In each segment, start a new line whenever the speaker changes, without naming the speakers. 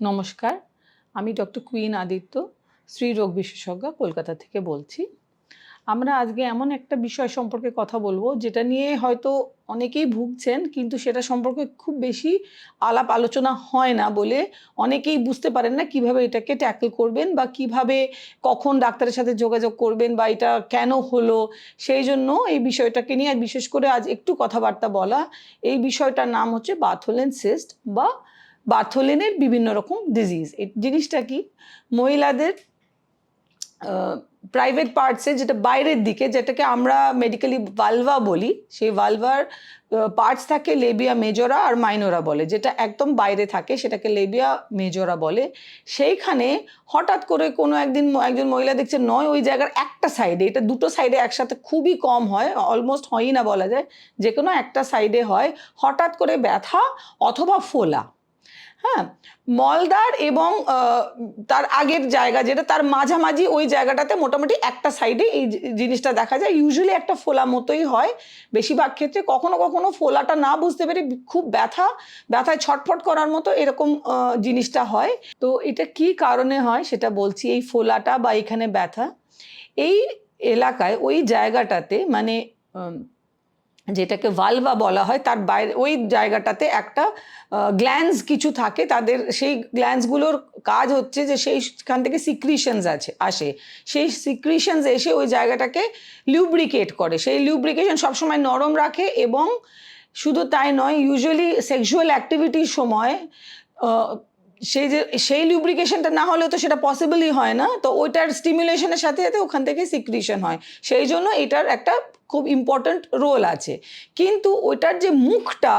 নমস্কার, আমি doctor queen Aditya স্ত্রী রোগ বিশেষজ্ঞ কলকাতা থেকে বলছি। আমরা আজকে এমন একটা বিষয় সম্পর্কে কথা বলব, যেটা নিয়ে হয়তো অনেকেই ভুগছেন, কিন্তু সেটা সম্পর্কে খুব বেশি আলাপ আলোচনা হয় না বলে অনেকেই বুঝতে পারেন না কীভাবে এটাকে ট্যাকল করবেন বা কীভাবে কখন ডাক্তারের সাথে যোগাযোগ করবেন বা এটা কেন হলো। সেই জন্য এই বিষয়টাকে নিয়ে আর বিশেষ করে আজ একটু কথাবার্তা বলা। এই বিষয়টার নাম হচ্ছে বাথোলেন সিস্ট বা বাথোলেনের বিভিন্ন রকম ডিজিজ এই জিনিসটা কি? মহিলাদের প্রাইভেট পার্টসে যেটা বাইরের দিকে, যেটাকে আমরা মেডিকেলি ভালভা বলি, সেই ভালভার পার্টস থাকে লেবিয়া মেজোরা আর মাইনোরা বলে, যেটা একদম বাইরে থাকে, সেটাকে লেবিয়া মেজোরা বলে। সেইখানে হঠাৎ করে কোনো একদিন একজন মহিলা দেখছে নয়, ওই জায়গার একটা সাইডে এটা দুটো সাইডে একসাথে খুবই কম হয় অলমোস্ট হয়ই না বলা যায়, যে কোনো একটা সাইডে হয়, হঠাৎ করে ব্যথা অথবা ফোলা। হ্যাঁ মলদার এবং তার আগের জায়গা যেটা, তার মাঝামাঝি ওই জায়গাটাতে মোটামুটি একটা সাইডে এই জিনিসটা দেখা যায়। ইউজুয়ালি একটা ফোলা মতোই হয়। বেশিরভাগ ক্ষেত্রে কখনো কখনো ফোলাটা না বুঝতে পেরে খুব ব্যথা, ব্যথায় ছটফট করার মতো এরকম জিনিসটা হয়। তো এটা কি কারণে হয় সেটা বলছি। এই ফোলাটা বা এখানে ব্যথা, এই এলাকায় ওই জায়গাটাতে মানে যেটাকে ভালভা বলা হয়, তার বাইরে, ওই জায়গাটাতে একটা গ্ল্যান্স কিছু থাকে, তাদের সেই গ্ল্যান্সগুলোর কাজ হচ্ছে যে সেইখান থেকে সিক্রিশনস আছে, আসে। সেই সিক্রিশনস এসে ওই জায়গাটাকে লিউব্রিকেট করে। সেই লিউব্রিকেশন সবসময় নরম রাখে এবং শুধু তাই নয় ইউজুয়ালি সেক্সুয়াল অ্যাক্টিভিটির সময় সেই যে, সেই লিউব্রিকেশনটা না হলে তো সেটা পসিবলই হয় না, তো ওইটার স্টিমুলেশনের সাথে সাথে ওখান থেকে সিক্রিশন হয়। সেই জন্য এটার একটা খুব ইম্পর্ট্যান্ট রোল আছে। কিন্তু ওইটার যে মুখটা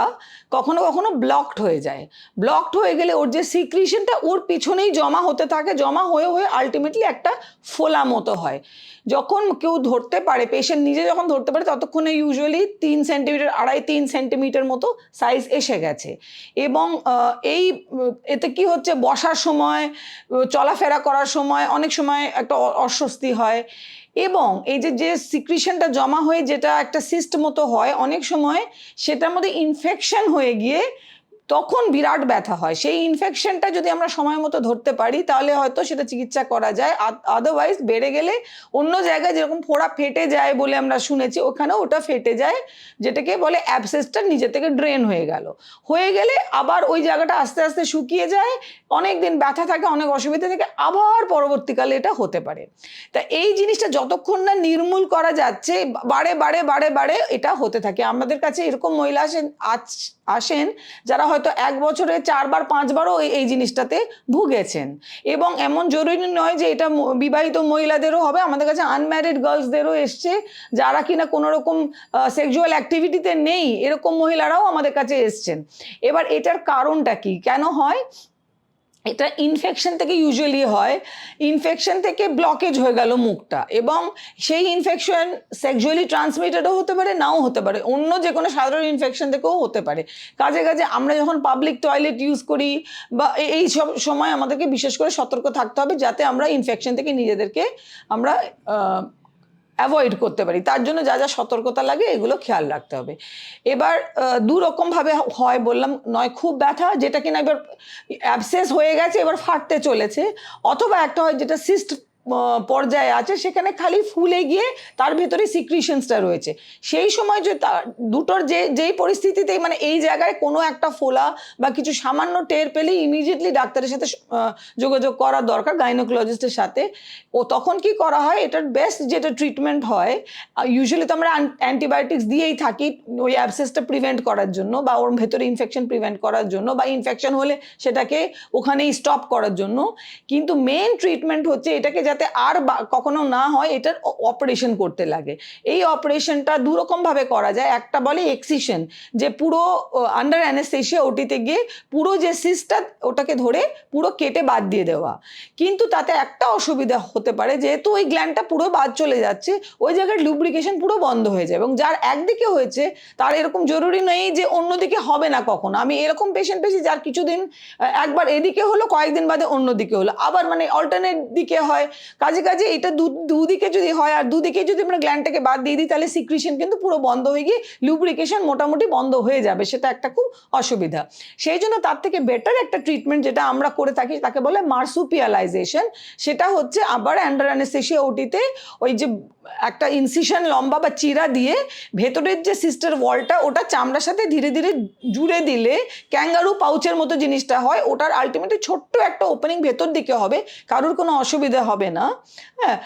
কখনো কখনো ব্লকড হয়ে যায়। ব্লকড হয়ে গেলে ওর যে সিক্রিশনটা ওর পিছনেই জমা হতে থাকে, জমা হয়ে হয়ে আলটিমেটলি একটা ফোলা মতো হয়। যখন কেউ ধরতে পারে পেশেন্ট নিজে যখন ধরতে পারে, ততক্ষণে ইউজুয়ালি তিন সেন্টিমিটার আড়াই তিন সেন্টিমিটার মতো সাইজ এসে গেছে। এবং এই এতে কি হচ্ছে? বসার সময়, চলাফেরা করার সময় অনেক সময় একটা অস্বস্তি হয়। এবং এই যে যে সিক্রিশনটা জমা হয়ে যেটা একটা সিস্ট মতো হয়, অনেক সময় সেটার মধ্যে ইনফেকশন হয়ে গিয়ে তখন বিরাট ব্যথা হয়। সেই ইনফেকশনটা যদি আমরা সময় মতো ধরতে পারি, তাহলে হয়তো সেটা চিকিৎসা করা যায়। আদারওয়াইজ বেড়ে গেলে অন্য জায়গায় যেরকম ফোড়া ফেটে যায় বলে আমরা শুনেছি, ওখানেও ওটা ফেটে যায়, যেটাকে বলে অ্যাবসেসটা নিজে থেকে ড্রেন হয়ে গেল। হয়ে গেলে আবার ওই জায়গাটা আস্তে আস্তে শুকিয়ে যায়, অনেক দিন ব্যথা থাকে, অনেক অসুবিধা থাকে, আবার পরবর্তীকালে এটা হতে পারে। তা এই জিনিসটা যতক্ষণ না নির্মূল করা যাচ্ছে, বারে বারে বারে বারে এটা হতে থাকে। আমাদের কাছে এরকম মহিলা আসেন আছ- আসেন, যারা হয়তো এক বছরে চারবার, পাঁচবারও এই- জিনিসটাতে ভুগেছেন। এবং এমন জরুরি নয় যে এটা বিবাহিত মহিলাদেরও হবে, আমাদের কাছে আনম্যারিড গার্লসদেরও এসছে, যারা কিনা কোনো রকম সেক্সুয়াল অ্যাক্টিভিটিতে নেই, এরকম মহিলারাও আমাদের কাছে এসছেন। এবার এটার কারণটা কি? কেন হয়? এটা ইনফেকশন থেকে ইউজুয়ালি হয়। ইনফেকশন থেকে ব্লকেজ হয়ে গেল মুখটা এবং সেই ইনফেকশন সেক্সুয়ালি ট্রান্সমিটেডও হতে পারে, নাও হতে পারে, অন্য যে কোনো সাধারণ ইনফেকশন থেকেও হতে পারে। কাজে কাজে আমরা যখন পাবলিক টয়লেট ইউজ করি বা এই সব সময় আমাদেরকে বিশেষ করে সতর্ক থাকতে হবে যাতে আমরা ইনফেকশন থেকে নিজেদেরকে আমরা অ্যাভয়েড করতে পারি। তার জন্য যা যা সতর্কতা লাগে এগুলো খেয়াল রাখতে হবে। এবার দু রকমভাবে হয় বললাম, নয় খুব ব্যথা, যেটা কিনা এবার অ্যাবসেস হয়ে গেছে, এবার ফাটতে চলেছে, অথবা একটা হয় যেটা সিস্ট পর্যায়ে আছে, সেখানে খালি ফুলে গিয়ে তার ভেতরে সিক্রিশনসটা রয়েছে। সেই সময় যে দুটোর যে, যেই পরিস্থিতিতেই মানে এই জায়গায় কোনো একটা ফোলা বা কিছু সামান্য টের পেলেই ইমিডিয়েটলি ডাক্তারের সাথে যোগাযোগ করা দরকার গাইনোকোলজিস্টের সাথে। ও তখন কি করা হয়, এটার বেস্ট যেটা ট্রিটমেন্ট হয় ইউজুয়ালি তো আমরা অ্যান্টিবায়োটিক্স দিয়েই থাকি ওই অ্যাবসেসটা প্রিভেন্ট করার জন্য বা ওর ভেতরে ইনফেকশন প্রিভেন্ট করার জন্য বা ইনফেকশন হলে সেটাকে ওখানেই স্টপ করার জন্য। কিন্তু মেন ট্রিটমেন্ট হচ্ছে এটাকে যাতে আর বা- কখনো না হয়, এটার অপারেশন করতে লাগে। এই অপারেশনটা দুরকমভাবে করা যায়। একটা বলে এক্সিশন যে পুরো আন্ডার অ্যানেস্থেশিয়া ওটিতে গিয়ে পুরো যে সিসটা ওটাকে ধরে পুরো কেটে বাদ দিয়ে দেওয়া। কিন্তু তাতে একটা অসুবিধা হতে পারে, যেহেতু ওই গ্ল্যান্ডটা পুরো বাদ চলে যাচ্ছে, ওই জায়গার লুব্রিকেশন পুরো বন্ধ হয়ে যায় এবং যার একদিকে হয়েছে, তার এরকম জরুরি নেই যে অন্যদিকে হবে না কখনো। আমি এরকম পেশেন্ট পেয়েছি যার কিছুদিন একবার এদিকে হলো, কয়েকদিন বাদে অন্যদিকে হলো। আবার মানে অল্টারনেট দিকে হয় কাজে কাজে এটা দুদিকে যদি হয় আর দুদিকে যদি আমরা গ্ল্যান্ডটাকে বাদ দিয়ে দিই, তাহলে সিক্রিশন কিন্তু পুরো বন্ধ হয়ে গিয়ে লুব্রিকেশন মোটামুটি বন্ধ হয়ে যাবে। সেটা একটা খুব অসুবিধা। সেই জন্য তার থেকে বেটার একটা ট্রিটমেন্ট যেটা আমরা করে থাকি, তাকে বলে মার্সুপিয়ালাইজেশন সেটা হচ্ছে আবার অ্যান্ডার অ্যানেস্থেশিয়া ওটিতে ওই যে একটা ইনসিশন লম্বা বা চিরা দিয়ে ভেতরের যে সিস্টার ওয়ালটা ওটা চামড়ার সাথে ধীরে ধীরে জুড়ে দিলে ক্যাঙ্গারু পাউচের মতো জিনিসটা হয়। ওটার আলটিমেটলি ছোট্ট একটা ওপেনিং ভেতর দিকে হবে, কারোর কোনো অসুবিধা হবে না। হ্যাঁ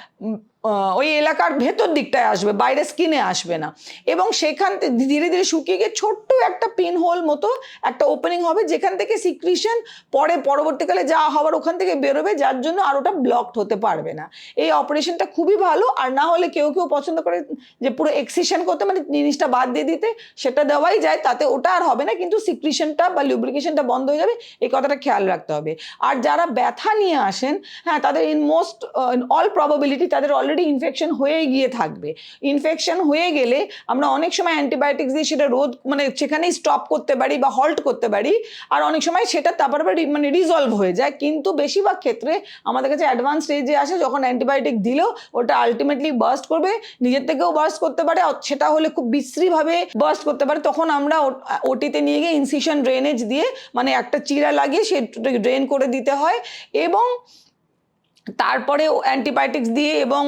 ওই এলাকার ভেতর দিকটায় আসবে, বাইরে স্কিনে আসবে না। এবং সেখান থেকে ধীরে ধীরে শুকিয়ে গিয়ে ছোট্ট একটা পিন হোল মতো একটা ওপেনিং হবে, যেখান থেকে সিক্রিশন পরে পরবর্তীকালে যা হওয়ার ওখান থেকে বেরোবে, যার জন্য আর ওটা ব্লকড হতে পারবে না। এই অপারেশনটা খুবই ভালো, আর না হলে কেউ কেউ পছন্দ করে যে পুরো এক্সিশন করতে মানে জিনিসটা বাদ দিয়ে দিতে, সেটা দেওয়াই যায়, তাতে ওটা আর হবে না, কিন্তু সিক্রিশনটা বা লুব্রিকেশনটা বন্ধ হয়ে যাবে, এই কথাটা খেয়াল রাখতে হবে। আর যারা ব্যথা নিয়ে আসেন হ্যাঁ তাদের ইন মোস্ট অল প্রবাবিলিটি তাদের অলরেডি ইনফেকশন হয়ে গিয়ে থাকবে। ইনফেকশন হয়ে গেলে আমরা অনেক সময় অ্যান্টিবায়োটিক্স দিয়ে সেটা রোধ মানে সেখানেই স্টপ করতে পারি বা হল্ট করতে পারি। আর অনেক সময় সেটা তারপর মানে রিজলভ হয়ে যায়। কিন্তু বেশিরভাগ ক্ষেত্রে আমাদের কাছে অ্যাডভান্স স্টেজে আসে যখন অ্যান্টিবায়োটিক দিলেও ওটা আলটিমেটলি বার্স্ট করবে, নিজের থেকেও বার্স্ট করতে পারে সেটা হলে খুব বিশ্রীভাবে বার্স্ট করতে পারে। তখন আমরা ওটিতে নিয়ে গিয়ে ইনসিশন ড্রেনেজ দিয়ে মানে একটা চিরা লাগিয়ে সেটাকে ড্রেন করে দিতে হয়। এবং তারপরে অ্যান্টিবায়োটিক্স দিয়ে এবং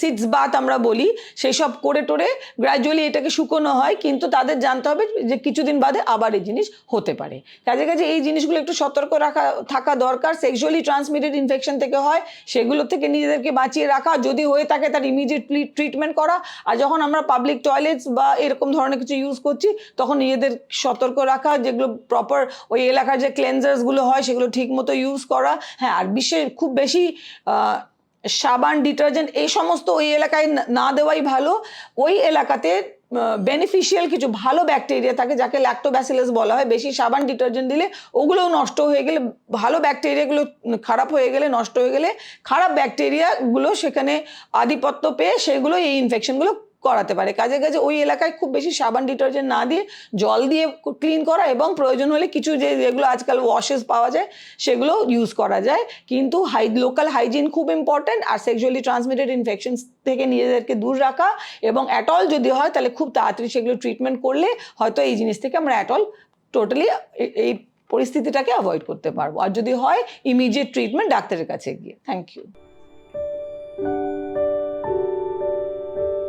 সিডস বাত আমরা বলি সেই সব করে টোরে গ্র্যাজুয়ালি এটাকে শুকোনো হয়, কিন্তু তাদের জানতে হবে যে কিছুদিন বাদে আবার এই জিনিস হতে পারে। কাজে কাজে এই জিনিসগুলো একটু সতর্ক রাখা, থাকা দরকার সেক্সুয়ালি ট্রান্সমিটেড ইনফেকশন থেকে হয়, সেগুলো থেকে নিজেদেরকে বাঁচিয়ে রাখা, যদি হয়ে থাকে তার ইমিডিয়েটলি ট্রিটমেন্ট করা, আর যখন আমরা পাবলিক টয়লেটস বা এরকম ধরনের কিছু ইউজ করছি, তখন নিজেদের সতর্ক রাখা, যেগুলো প্রপার ওই এলাকার যে ক্লেন্সার্সগুলো হয়, সেগুলো ঠিক মতো ইউজ করা। হ্যাঁ আর বিশেষ খুব বেশি সাবান, ডিটারজেন্ট, এই সমস্ত ওই এলাকায় না- দেওয়াই ভালো। ওই এলাকাতে বেনিফিশিয়াল কিছু ভালো ব্যাকটেরিয়া থাকে যাকে ল্যাক্টোব্যাসিলাস বলা হয়। বেশি সাবান, ডিটারজেন্ট দিলে ওগুলোও নষ্ট হয়ে গেলে, ভালো ব্যাকটেরিয়াগুলো খারাপ হয়ে গেলে, নষ্ট হয়ে গেলে, খারাপ ব্যাকটেরিয়াগুলো সেখানে আধিপত্য পেয়ে সেগুলো এই ইনফেকশনগুলো করাতে পারে। কাজে কাজে ওই এলাকায় খুব বেশি সাবান ডিটারজেন্ট না দিয়ে জল দিয়ে ক্লিন করা এবং প্রয়োজন হলে কিছু যে যেগুলো আজকাল ওয়াশেস পাওয়া যায়, সেগুলো ইউজ করা যায়। কিন্তু হাই লোকাল হাইজিন খুব ইম্পর্ট্যান্ট আর সেক্সুয়ালি ট্রান্সমিটেড ইনফেকশনস থেকে নিজেদেরকে দূর রাখা এবং অ্যাটল যদি হয় তাহলে খুব তাড়াতাড়ি সেগুলো ট্রিটমেন্ট করলে হয়তো এই জিনিস থেকে আমরা অ্যাটল টোটালি এই পরিস্থিতিটাকে অ্যাভয়েড করতে পারব। আর যদি হয় ইমিডিয়েট ট্রিটমেন্ট ডাক্তারের কাছে গিয়ে। Thank you